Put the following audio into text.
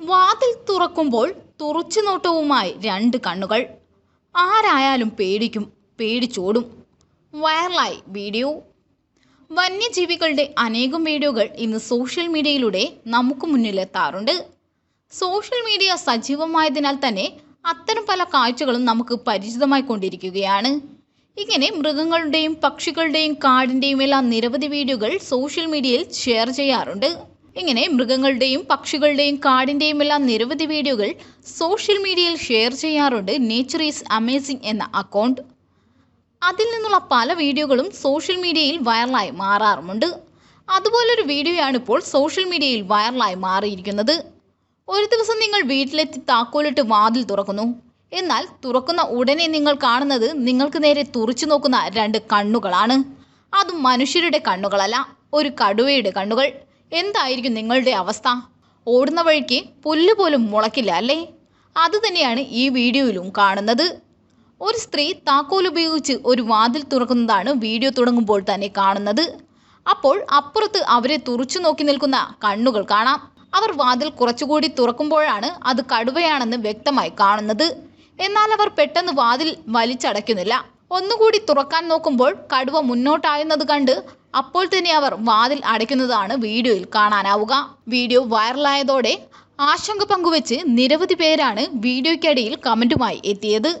വാതിൽ തുറക്കുമ്പോൾ തുറച്ചുനോട്ടവുമായി രണ്ട് കണ്ണുകൾ. ആരായാലും പേടിക്കും പേടിച്ചോടും. വൈറലായി വീഡിയോ. വന്യജീവികളുടെ അനേകം വീഡിയോകൾ ഇന്ന് സോഷ്യൽ മീഡിയയിലൂടെ നമുക്ക് മുന്നിലെത്താറുണ്ട്. സോഷ്യൽ മീഡിയ സജീവമായതിനാൽ തന്നെ അത്തരം പല കാഴ്ചകളും നമുക്ക് പരിചിതമായി കൊണ്ടിരിക്കുകയാണ്. ഇങ്ങനെ മൃഗങ്ങളുടെയും പക്ഷികളുടെയും കാടിന്റെയും എല്ലാം നിരവധി വീഡിയോകൾ സോഷ്യൽ മീഡിയയിൽ ഷെയർ ചെയ്യാറുണ്ട്. ഇങ്ങനെ മൃഗങ്ങളുടെയും പക്ഷികളുടെയും കാടിന്റെയും എല്ലാം നിരവധി വീഡിയോകൾ സോഷ്യൽ മീഡിയയിൽ ഷെയർ ചെയ്യാറുണ്ട് നേച്ചർ ഈസ് അമേസിംഗ് എന്ന അക്കൗണ്ട് അതിൽ നിന്നുള്ള പല വീഡിയോകളും സോഷ്യൽ മീഡിയയിൽ വൈറലായി മാറാറുമുണ്ട്. അതുപോലൊരു വീഡിയോയാണ് ഇപ്പോൾ സോഷ്യൽ മീഡിയയിൽ വൈറലായി മാറിയിരിക്കുന്നത്. ഒരു ദിവസം നിങ്ങൾ വീട്ടിലെത്തി താക്കോലിട്ട് വാതിൽ തുറക്കുന്നു. എന്നാൽ തുറക്കുന്ന ഉടനെ നിങ്ങൾ കാണുന്നത് നിങ്ങൾക്ക് നേരെ തുറച്ചു നോക്കുന്ന രണ്ട് കണ്ണുകളാണ്. അതും മനുഷ്യരുടെ കണ്ണുകളല്ല ഒരു കടുവയുടെ കണ്ണുകൾ. എന്തായിരിക്കും നിങ്ങളുടെ അവസ്ഥ? ഓടുന്ന വഴിക്ക് പുല്ല് പോലും മുളക്കില്ല അല്ലേ? അതുതന്നെയാണ് ഈ വീഡിയോയിലും കാണുന്നത്. ഒരു സ്ത്രീ താക്കോൽ ഉപയോഗിച്ച് ഒരു വാതിൽ തുറക്കുന്നതാണ് വീഡിയോ തുടങ്ങുമ്പോൾ തന്നെ കാണുന്നത്. അപ്പോൾ അപ്പുറത്ത് അവരെ തുറച്ചു നോക്കി നിൽക്കുന്ന കണ്ണുകൾ കാണാം. അവർ വാതിൽ കുറച്ചുകൂടി തുറക്കുമ്പോഴാണ് അത് കടുവയാണെന്ന് വ്യക്തമായി കാണുന്നത്. എന്നാൽ അവർ പെട്ടെന്ന് വാതിൽ വലിച്ചടയ്ക്കുന്നില്ല. ഒന്നുകൂടി തുറക്കാൻ നോക്കുമ്പോൾ കടുവ മുന്നോട്ടായുന്നത് കണ്ട് അപ്പോൾ തന്നെ അവർ വാതിൽ അടയ്ക്കുന്നതാണ് വീഡിയോയിൽ കാണാനാവുക. വീഡിയോ വൈറലായതോടെ ആശങ്ക പങ്കുവച്ച് നിരവധി പേരാണ് വീഡിയോയ്ക്കടിയിൽ കമന്റുമായി എത്തിയത്.